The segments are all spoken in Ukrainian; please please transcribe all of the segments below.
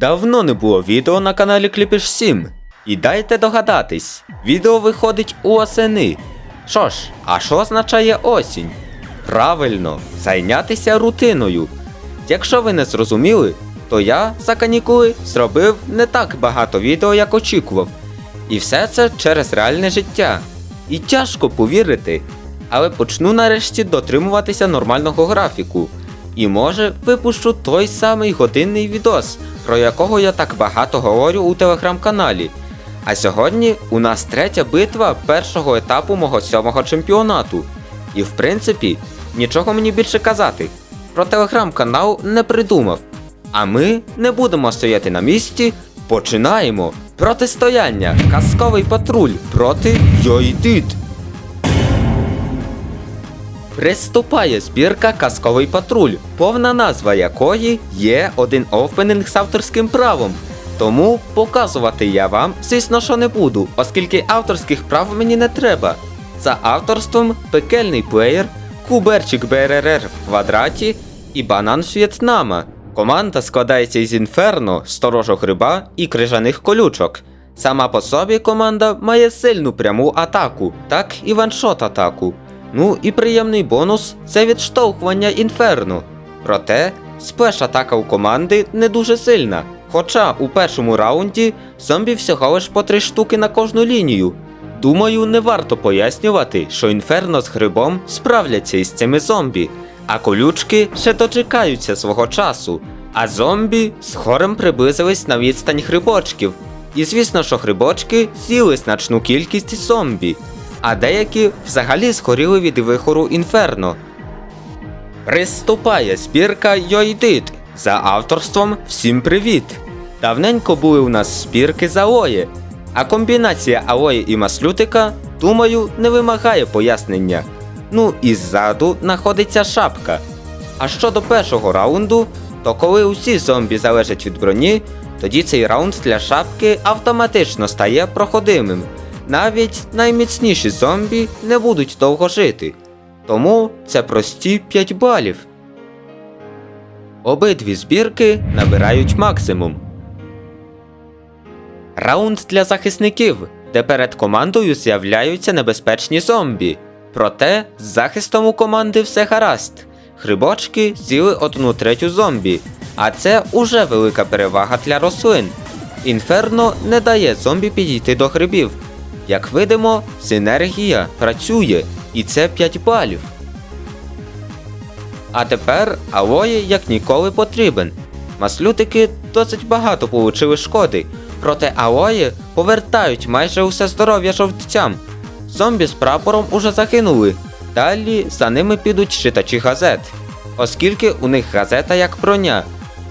Давно не було відео на каналі Кліпіш 7. І дайте догадатись, відео виходить у осени. Що ж, а що означає осінь? Правильно, зайнятися рутиною. Якщо ви не зрозуміли, то я за канікули зробив не так багато відео, як очікував. І все це через реальне життя. І тяжко повірити, але почну нарешті дотримуватися нормального графіку. І може випущу той самий годинний відос, про якого я так багато говорю у телеграм-каналі. А сьогодні у нас третя битва першого етапу мого сьомого чемпіонату. І в принципі, нічого мені більше казати. Про телеграм-канал не придумав. А ми не будемо стояти на місці. Починаємо протистояння. Казковий патруль проти Йойдит. Приступає збірка Казковий патруль, повна назва якої є один опенинг з авторським правом. Тому показувати я вам, звісно, що не буду, оскільки авторських прав мені не треба. За авторством пекельний плеєр, куберчик БРРР в квадраті і банан з В'єтнама. Команда складається із інферно, сторожого гриба і крижаних колючок. Сама по собі команда має сильну пряму атаку, так і ваншот атаку. Ну і приємний бонус це відштовхування інферно. Проте сплеш атака у команди не дуже сильна. Хоча у першому раунді зомбі всього лиш по три штуки на кожну лінію. Думаю, не варто пояснювати, що інферно з грибом справляться із цими зомбі, а колючки ще дочекаються свого часу. А зомбі з хорем приблизились на відстань грибочків. І звісно, що грибочки з'їли значну кількість зомбі, а деякі взагалі згоріли від вихору інферно. Приступає збірка Йойдит за авторством Всім привіт! Давненько були у нас збірки за Ое, а комбінація Аої і Маслютика, думаю, не вимагає пояснення. Ну і ззаду знаходиться шапка. А щодо першого раунду, то коли усі зомбі залежать від броні, тоді цей раунд для шапки автоматично стає проходимим. Навіть найміцніші зомбі не будуть довго жити. Тому це прості 5 балів. Обидві збірки набирають максимум. Раунд для захисників, де перед командою з'являються небезпечні зомбі. Проте з захистом у команди все гаразд. Грибочки з'їли одну третю зомбі, а це уже велика перевага для рослин. Інферно не дає зомбі підійти до грибів. Як видимо, синергія працює, і це 5 балів. А тепер Алої як ніколи потрібен. Маслютики досить багато получили шкоди, проте Алої повертають майже усе здоров'я жовтцям. Зомбі з прапором уже загинули. Далі за ними підуть читачі газет, оскільки у них газета як броня,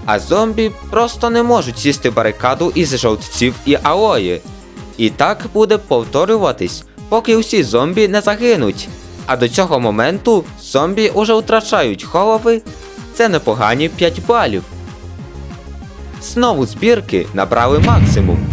а зомбі просто не можуть сісти барикаду із жовтців і Алої. І так буде повторюватись, поки усі зомбі не загинуть. А до цього моменту зомбі уже втрачають голови. Це непогані 5 балів. Знову збірки набрали максимум.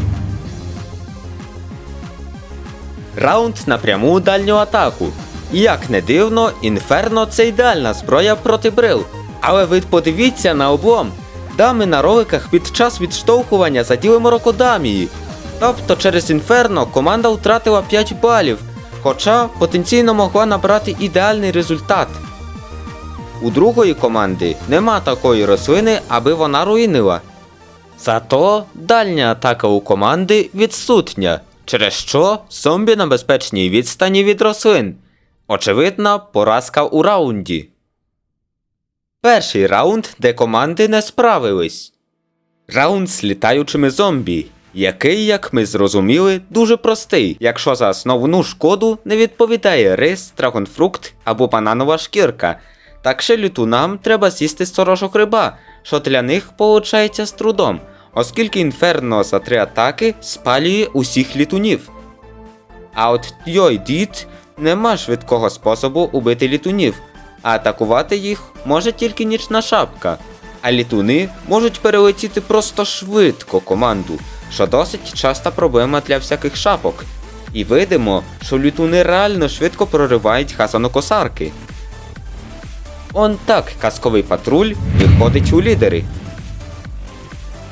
Раунд на пряму дальню атаку. Як не дивно, інферно це ідеальна зброя проти брил. Але ви подивіться на облом. Дами на роликах під час відштовхування заділи морокодамії. Тобто через інферно команда втратила 5 балів, хоча потенційно могла набрати ідеальний результат. У другої команди нема такої рослини, аби вона руїнила. Зато дальня атака у команди відсутня, через що зомбі на безпечній відстані від рослин. Очевидна поразка у раунді. Перший раунд, де команди не справились. Раунд з літаючими зомбі, який, як ми зрозуміли, дуже простий, якщо за основну шкоду не відповідає рис, драгонфрукт або бананова шкірка. Так ще лютунам треба сісти сторожок риба, що для них получається з трудом, оскільки інферно за три атаки спалює усіх літунів. А от Йой Дід нема швидкого способу убити літунів, а атакувати їх може тільки нічна шапка. А літуни можуть перелетіти просто швидко команду, що досить часта проблема для всяких шапок. І видимо, що літуни реально швидко проривають газонокосарки. Он так казковий патруль виходить у лідери.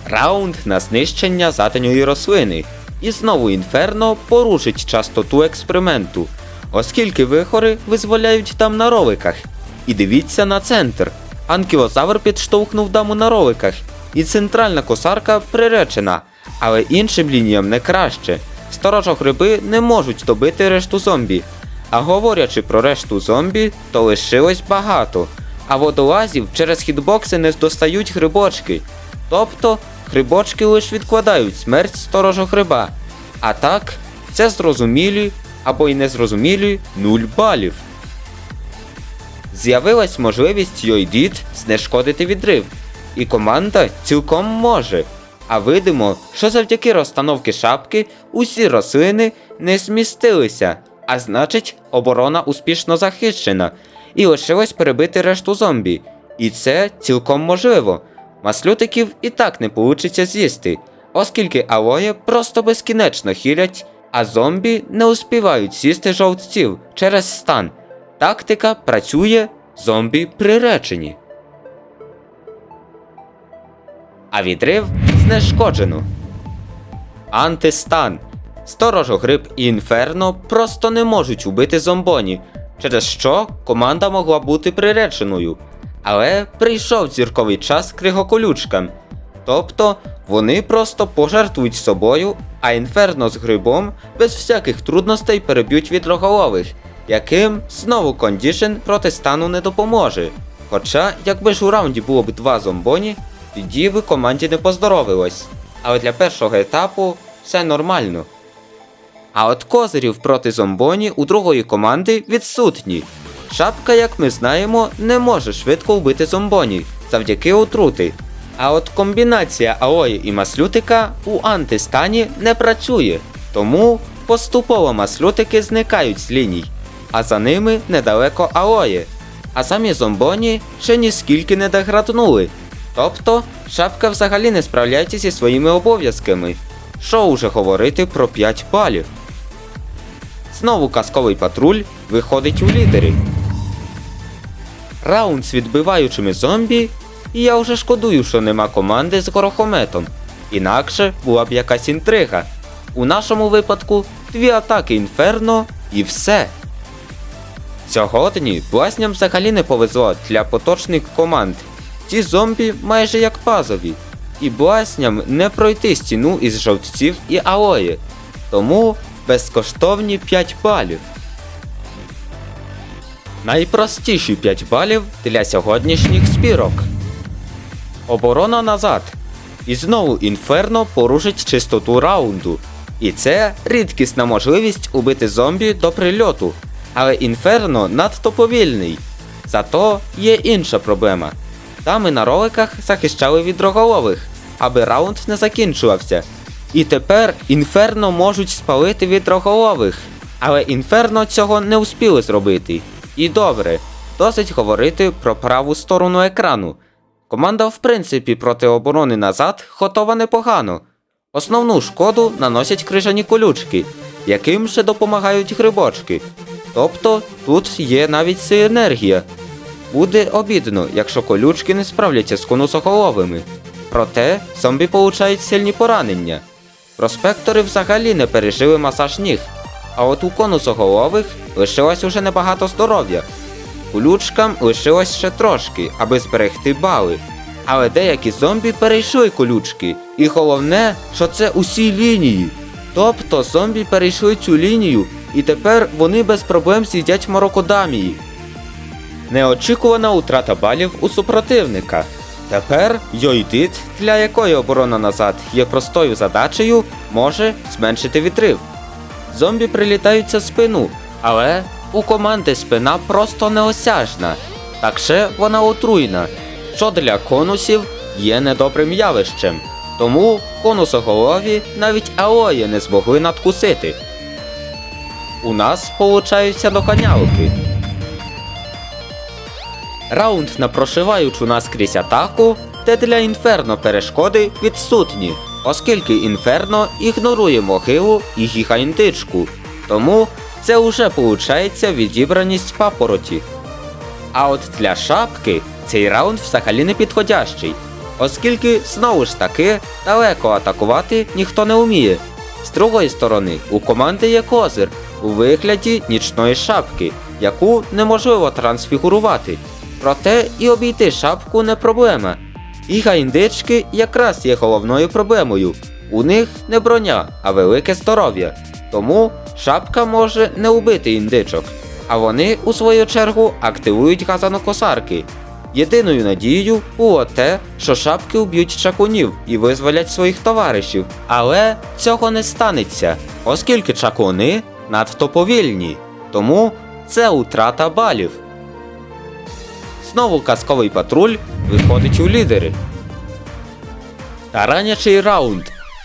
Раунд на знищення заданьої рослини. І знову інферно порушить частоту експерименту, оскільки вихори визволяють дам на роликах. І дивіться на центр. Анкілозавр підштовхнув даму на роликах, і центральна косарка приречена, але іншим лініям не краще. Сторожогриби не можуть добити решту зомбі. А говорячи про решту зомбі, то лишилось багато. А водолазів через хітбокси не достають грибочки. Тобто грибочки лише відкладають смерть сторожа гриба. А так, це зрозумілі або й незрозумілі 0 балів. З'явилась можливість Йойдіт знешкодити відрив, і команда цілком може. А видимо, що завдяки розстановки шапки усі рослини не змістилися, а значить, оборона успішно захищена, і лишилось перебити решту зомбі. І це цілком можливо. Маслютиків і так не получиться з'їсти, оскільки алоє просто безкінечно хілять, а зомбі не успівають сісти жовтців через стан. Тактика працює, зомбі приречені. А відрив знешкоджено. Антистан. Сторожогриб і інферно просто не можуть убити зомбоні, через що команда могла бути приреченою. Але прийшов зірковий час кригоколючкам. Тобто вони просто пожертвують собою, а інферно з грибом без всяких трудностей переб'ють відроголових, яким знову кондішн проти стану не допоможе. Хоча, якби ж у раунді було б два зомбоні, тоді би команді не поздоровилось. Але для першого етапу все нормально. А от козирів проти зомбоні у другої команди відсутні. Шапка, як ми знаємо, не може швидко вбити зомбоні завдяки отрути. А от комбінація Аої і маслютика у антистані не працює, тому поступово маслютики зникають з ліній, а за ними недалеко Аої. А самі зомбоні ще ніскільки не деграднули. Тобто шапка взагалі не справляється зі своїми обов'язками. Що уже говорити про 5 балів. Знову казковий патруль виходить у лідери. Раунд з відбиваючими зомбі, і я вже шкодую, що нема команди з горохометом. Інакше була б якась інтрига. У нашому випадку дві атаки інферно і все. Сьогодні блазням взагалі не повезло для поточних команд. Ці зомбі майже як пазові, і блазням не пройти стіну із жовтців і алої. Тому безкоштовні 5 балів. Найпростіші 5 балів для сьогоднішніх спірок. Оборона назад. І знову інферно порушить чистоту раунду. І це рідкісна можливість убити зомбі до прильоту. Але інферно надто повільний. Зато є інша проблема. Дами на роликах захищали від роголових, аби раунд не закінчувався. І тепер інферно можуть спалити від роголових. Але інферно цього не успіли зробити. І добре, досить говорити про праву сторону екрану. Команда, в принципі, проти оборони назад готова непогано. Основну шкоду наносять крижані колючки, яким ще допомагають грибочки. Тобто тут є навіть синергія. Буде обідно, якщо колючки не справляться з конусоголовими. Проте зомбі получають сильні поранення. Проспектори взагалі не пережили масаж ніг, а от у конусоголових лишилось уже небагато здоров'я. Колючкам лишилось ще трошки, аби зберегти бали. Але деякі зомбі перейшли колючки, і головне, що це усі лінії. Тобто зомбі перейшли цю лінію, і тепер вони без проблем з'їдять морокодамії. Неочікувана утрата балів у супротивника. Тепер Йойдит, для якої оборона назад є простою задачею, може зменшити відрив. Зомбі прилітаються спину, але у команди спина просто неосяжна. Так ще вона отруйна, що для конусів є недобрим явищем. Тому конусоголові навіть аої не змогли надкусити. У нас получаються доганялки. Раунд на прошиваючу наскрізь атаку, де для інферно перешкоди відсутні, оскільки інферно ігнорує могилу і гігантичку. Тому це уже получається відібраність папороті. А от для шапки цей раунд взагалі не підходящий. оскільки знову ж таки далеко атакувати ніхто не вміє. З другої сторони, у команди є козир у вигляді нічної шапки, яку неможливо трансфігурувати. Проте і обійти шапку не проблема. І гайндички якраз є головною проблемою. У них не броня, а велике здоров'я. Тому шапка може не убити індичок, а вони, у свою чергу, активують газанокосарки. Єдиною надією було те, що шапки уб'ють чакунів і визволять своїх товаришів. Але цього не станеться, оскільки чакуни надто повільні. Тому це утрата балів. Знову казковий патруль виходить у лідери. Таранячий раунд.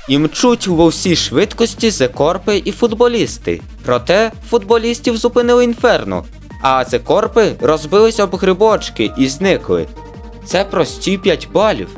І мчуть во всій швидкості зекорпи і футболісти. Проте футболістів зупинили інферно, а зекорпи розбились об грибочки і зникли. Це прості 5 балів.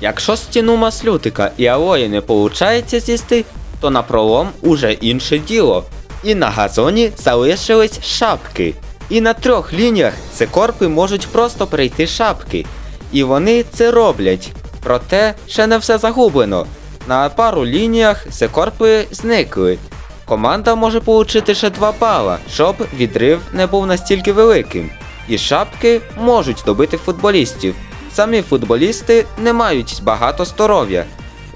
Якщо стіну маслютика і алої не получається з'їсти, то на пролом уже інше діло. І на газоні залишились шапки. І на трьох лініях зекорпи можуть просто перейти шапки. І вони це роблять. Проте ще не все загублено. На пару лініях секорпи зникли. Команда може отримати ще 2 бала, щоб відрив не був настільки великим. І шапки можуть добити футболістів. Самі футболісти не мають багато здоров'я.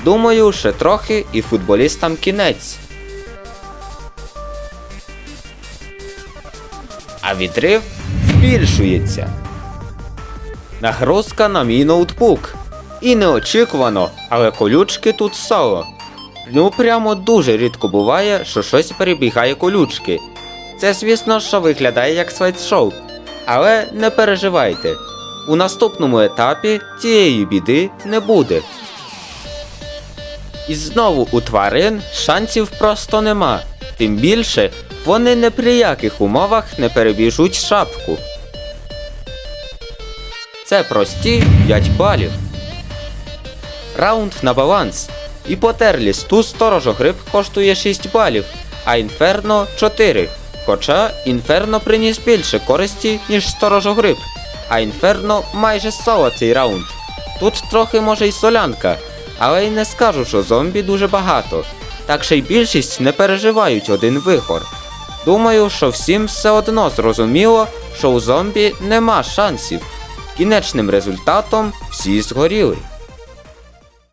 Думаю, ще трохи і футболістам кінець. А відрив збільшується. Нагрузка на мій ноутбук. І неочікувано, але колючки тут соло. Ну прямо дуже рідко буває, що щось перебігає колючки. Це, звісно, що виглядає як слайд-шоу. Але не переживайте. У наступному етапі цієї біди не буде. І знову у тварин шансів просто нема. Тим більше вони не при яких умовах не перебіжуть шапку. Це прості 5 балів. Раунд на баланс. І потерлі ту сторожогриб коштує 6 балів, а інферно 4. Хоча інферно приніс більше користі, ніж сторожогриб, а інферно майже соло цей раунд. Тут трохи може й солянка, але й не скажу, що зомбі дуже багато. Так ще й більшість не переживають один вихор. Думаю, що всім все одно зрозуміло, що у зомбі нема шансів. Кінечним результатом всі згоріли.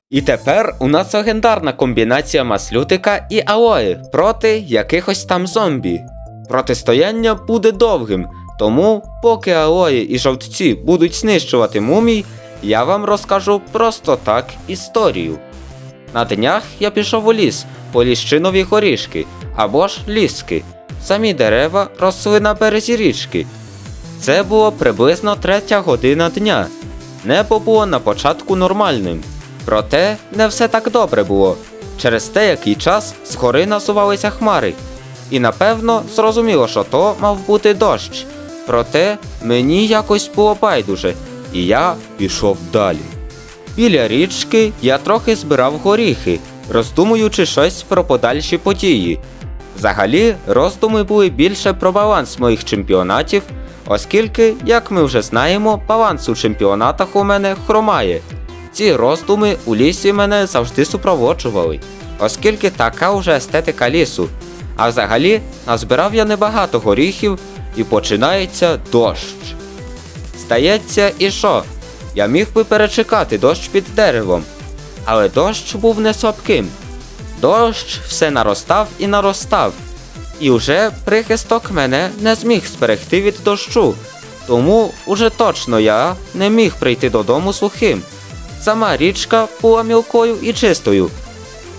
І тепер у нас легендарна комбінація маслютика і алої проти якихось там зомбі. Протистояння буде довгим, тому поки алої і жовтці будуть знищувати мумій, я вам розкажу просто так історію. На днях я пішов у ліс по ліщинові горішки або ж ліски. Самі дерева росли на березі річки. Це було приблизно третя година дня. Небо було на початку нормальним. Проте не все так добре було. Через деякий час згори насувалися хмари. І напевно зрозуміло, що то мав бути дощ. Проте мені якось було байдуже, і я пішов далі. Біля річки я трохи збирав горіхи, роздумуючи щось про подальші події. Взагалі, роздуми були більше про баланс моїх чемпіонатів, оскільки, як ми вже знаємо, баланс у чемпіонатах у мене хромає. Ці роздуми у лісі мене завжди супроводжували, оскільки така вже естетика лісу. А взагалі, назбирав я небагато горіхів і починається дощ. Здається, і що? Я міг би перечекати дощ під деревом. Але дощ був не слабким. Дощ все наростав і наростав. І вже прихисток мене не зміг зберегти від дощу. Тому уже точно я не міг прийти додому сухим. Сама річка була мілкою і чистою.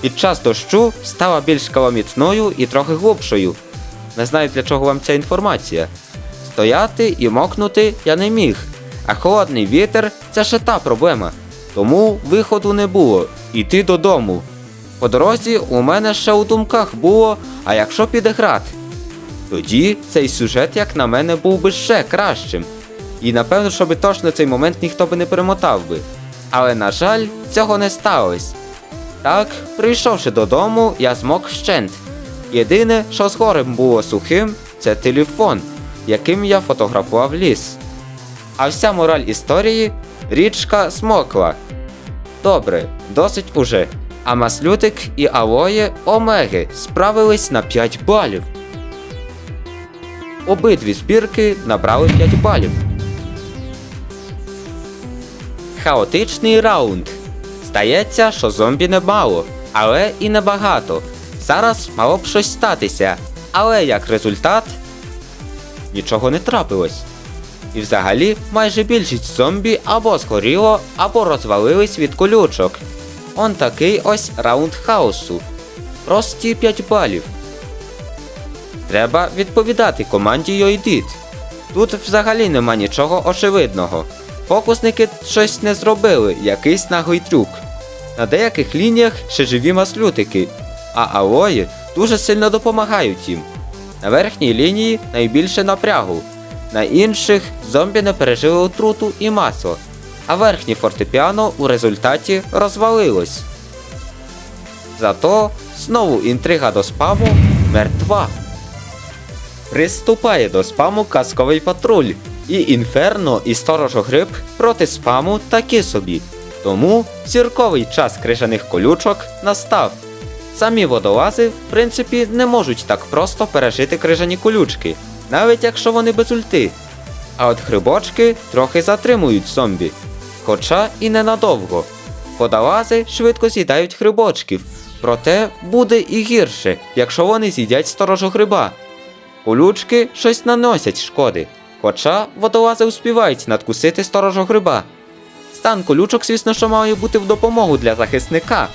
Під час дощу стала більш каламітною і трохи глибшою. Не знаю для чого вам ця інформація. Стояти і мокнути я не міг, а холодний вітер це ще та проблема. Тому виходу не було іти додому. По дорозі у мене ще у думках було, а якщо піде град? Тоді цей сюжет, як на мене, був би ще кращим. І напевно, що точно цей момент ніхто би не перемотав би. Але, на жаль, цього не сталося. Так, прийшовши додому, я змок вщент. Єдине, що з горем було сухим, це телефон, яким я фотографував ліс. А вся мораль історії річка Смокла. Добре, досить уже. А Маслютик і Алоє Омеги справились на 5 балів. Обидві збірки набрали 5 балів. Хаотичний раунд. Здається, що зомбі немало, але і небагато. Зараз мало б щось статися. Але як результат нічого не трапилось. І взагалі майже більшість зомбі або згоріло, або розвалились від колючок. Он такий ось раунд хаосу. Прості 5 балів. Треба відповідати команді Йойдіт. Тут взагалі нема нічого очевидного. Фокусники щось не зробили, якийсь наглий трюк. На деяких лініях ще живі маслютики, а алої дуже сильно допомагають їм. На верхній лінії найбільше напрягу, на інших зомбі не пережили отруту і масло, а верхнє фортепіано у результаті розвалилось. Зато знову інтрига до спаму мертва. Приступає до спаму казковий патруль, і інферно і сторожогриб проти спаму такі собі. Тому зірковий час крижаних колючок настав. Самі водолази, в принципі, не можуть так просто пережити крижані колючки, навіть якщо вони без ульти. А от грибочки трохи затримують зомбі. Хоча і ненадовго. Водолази швидко з'їдають грибочків, проте буде і гірше, якщо вони з'їдять сторожогриба. Колючки щось наносять шкоди, хоча водолази успівають надкусити сторожогриба. Стан колючок, звісно, що має бути в допомогу для захисника,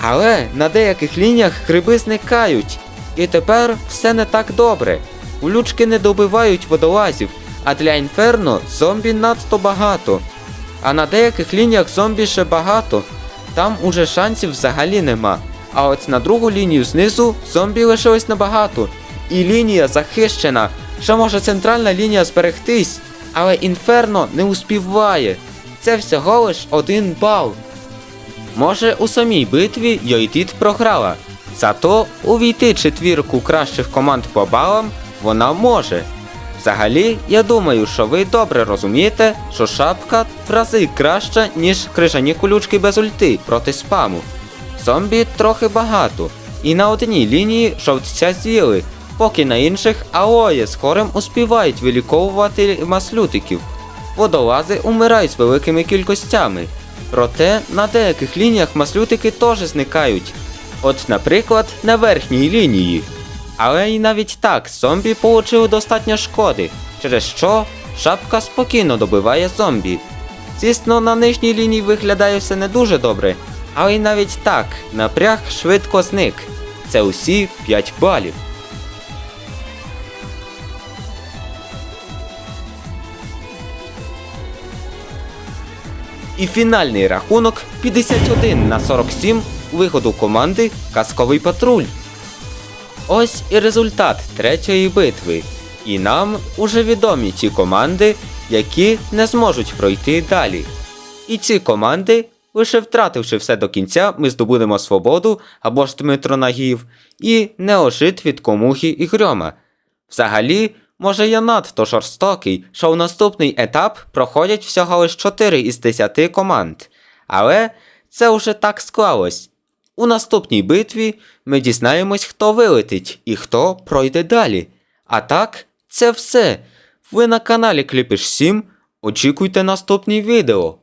але на деяких лініях гриби зникають. І тепер все не так добре. Колючки не добивають водолазів, а для інферно зомбі надто багато. А на деяких лініях зомбі ще багато, там уже шансів взагалі нема. А от на другу лінію знизу зомбі лишилось небагато. І лінія захищена. Ще може центральна лінія зберегтись, але інферно не успіває. Це всього лиш один бал. Може, у самій битві Йойдіт програла. Зато увійти четвірку кращих команд по балам вона може. Взагалі, я думаю, що ви добре розумієте, що шапка в рази краща, ніж крижані колючки без ульти проти спаму. Зомбі трохи багато, і на одній лінії жовтця з'їли, поки на інших аої з хорем успівають виліковувати маслютиків. Водолази умирають з великими кількостями. Проте на деяких лініях маслютики теж зникають. От, наприклад, на верхній лінії. Але і навіть так зомбі получили достатньо шкоди, через що шапка спокійно добиває зомбі. Звісно, на нижній лінії виглядає все не дуже добре, але й навіть так напряг швидко зник. Це усі 5 балів. І фінальний рахунок 51 на 47 виходу команди Казковий патруль. Ось і результат третьої битви. І нам уже відомі ті команди, які не зможуть пройти далі. І ці команди, лише втративши все до кінця, ми здобудемо свободу або ж Дмитро Нагіїв, і неожит від комухи і грьома. Взагалі, може я надто жорстокий, що у наступний етап проходять всього лиш 4 із 10 команд. Але це вже так склалось. У наступній битві ми дізнаємось, хто вилетить і хто пройде далі. А так, це все. Ви на каналі Кліпіш 7. Очікуйте наступні відео.